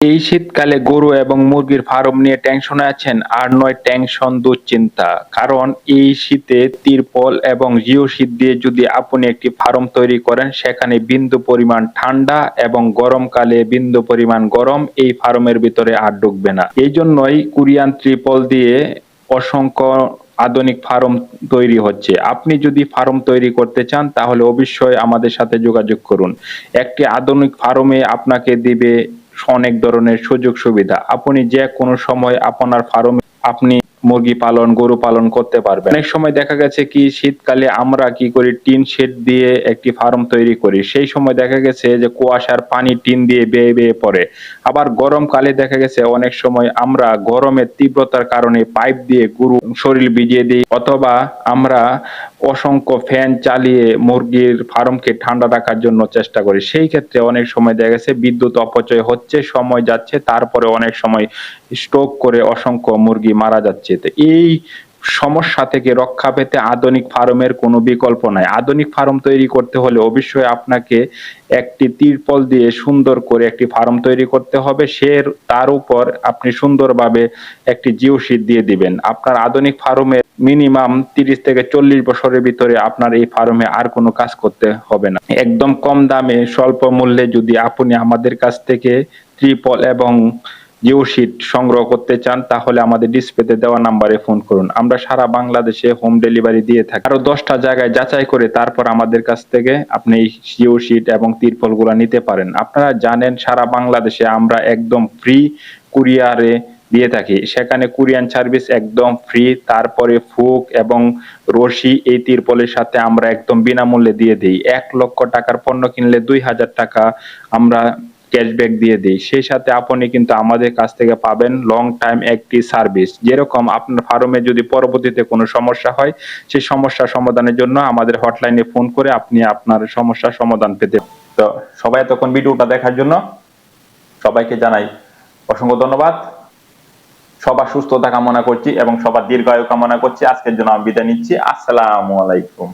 এই শীতকালে গরু এবং মুরগির ফার্ম নিয়ে টেনশনে আছেন আর নয় টেনশন দুশ্চিন্তা। কারণ এই শীতে তিরপল এবং জিও শীত দিয়ে যদি আপনি একটি ফার্ম তৈরি করেন, সেখানে বিন্দু পরিমাণ ঠান্ডা এবং গরমকালে বিন্দু পরিমাণ গরম এই ফার্মের ভিতরে আর ঢুকবে না। এই জন্যই কোরিয়ান ত্রিপল দিয়ে অসংখ্য আধুনিক ফার্ম তৈরি হচ্ছে। আপনি যদি ফার্ম তৈরি করতে চান, তাহলে অবশ্যই আমাদের সাথে যোগাযোগ করুন। একটি আধুনিক ফার্মে আপনাকে দিবে অনেক ধরনের সুযোগ সুবিধা আপনি যে কোনো সময় আপনার ফার্মে আপনি মুরগি পালন, গরু পালন করতে পারবেন অনেক সময় দেখা গেছে কি, শীতকালে আমরা কি করি, টিন শেড দিয়ে একটি ফার্ম তৈরি করি। সেই সময় দেখা গেছে যে কুয়াশার পানি টিন দিয়ে বেয়ে বেয়ে পড়ে। আবার গরমকালে দেখা গেছে অনেক সময় আমরা গরমের তীব্রতার কারণে পাইপ দিয়ে গরু শরীর ভিজিয়ে দিই। অথবা আমরা অসংখ্য ফ্যান চালিয়ে মুরগির ফার্মকে ঠান্ডা রাখার জন্য চেষ্টা করি। সেই ক্ষেত্রে অনেক সময় দেখা গেছে বিদ্যুৎ অপচয় হচ্ছে, সময় যাচ্ছে, তারপরে অনেক সময় স্ট্রোক করে অসংখ্য মুরগি মারা যাচ্ছে। তো এই সমস্যা থেকে রক্ষা পেতে আধুনিক ফার্মের কোনো বিকল্প নাই। আধুনিক ফার্ম তৈরি করতে হলে অবশ্যই আপনাকে একটি তিরপল দিয়ে সুন্দর করে একটি ফার্ম তৈরি করতে হবে। সে তার উপর আপনি সুন্দরভাবে একটি জিও শীট দিয়ে দিবেন। আপনার আধুনিক ফার্মে মিনিমাম তিরিশ থেকে চল্লিশ বছরের ভিতরে আপনার এই ফার্মে আর কোনো কাজ করতে হবে না। একদম কম দামে স্বল্প মূল্যে যদি আপনি আমাদের কাছ থেকে ত্রিপল এবং জিও শিট সংগ্রহ করতে চান, তাহলে আমাদের ডিসপ্লেতে দেওয়া নাম্বারে ফোন করুন। আমরা সারা বাংলাদেশে হোম ডেলিভারি দিয়ে থাকি। আরও দশটা জায়গায় যাচাই করে তারপর আমাদের কাছ থেকে আপনি এই জিও শিট এবং তিরপলগুলো নিতে পারেন। আপনারা জানেন, সারা বাংলাদেশে আমরা একদম ফ্রি কুরিয়ারে দিয়ে থাকি। সেখানে কুরিয়ান সার্ভিস একদম ফ্রি তারপরে ফুক এবং রশি এই তিরপলের সাথে আমরা একদম বিনামূল্যে দিয়ে দিই। এক লক্ষ টাকার পণ্য কিনলে দুই হাজার টাকা আমরা ক্যাশব্যাক দিয়ে দিই। সেই সাথে আপনি কিন্তু আমাদের কাছ থেকে পাবেন লং টাইম একটি সার্ভিস যেরকম আপনার ফার্মে যদি পরবর্তীতে কোনো সমস্যা হয়, সেই সমস্যা সমাধানের জন্য আমাদের হটলাইনে ফোন করে আপনি আপনার সমস্যার সমাধান পেতে তো সবাই তখন ভিডিওটা দেখার জন্য সবাইকে জানাই অসংখ্য ধন্যবাদ। সবার সুস্থতা কামনা করছি এবং সবার দীর্ঘায়ু কামনা করছি। আজকের জন্য আমি বিদায় নিচ্ছি। আসসালামু আলাইকুম।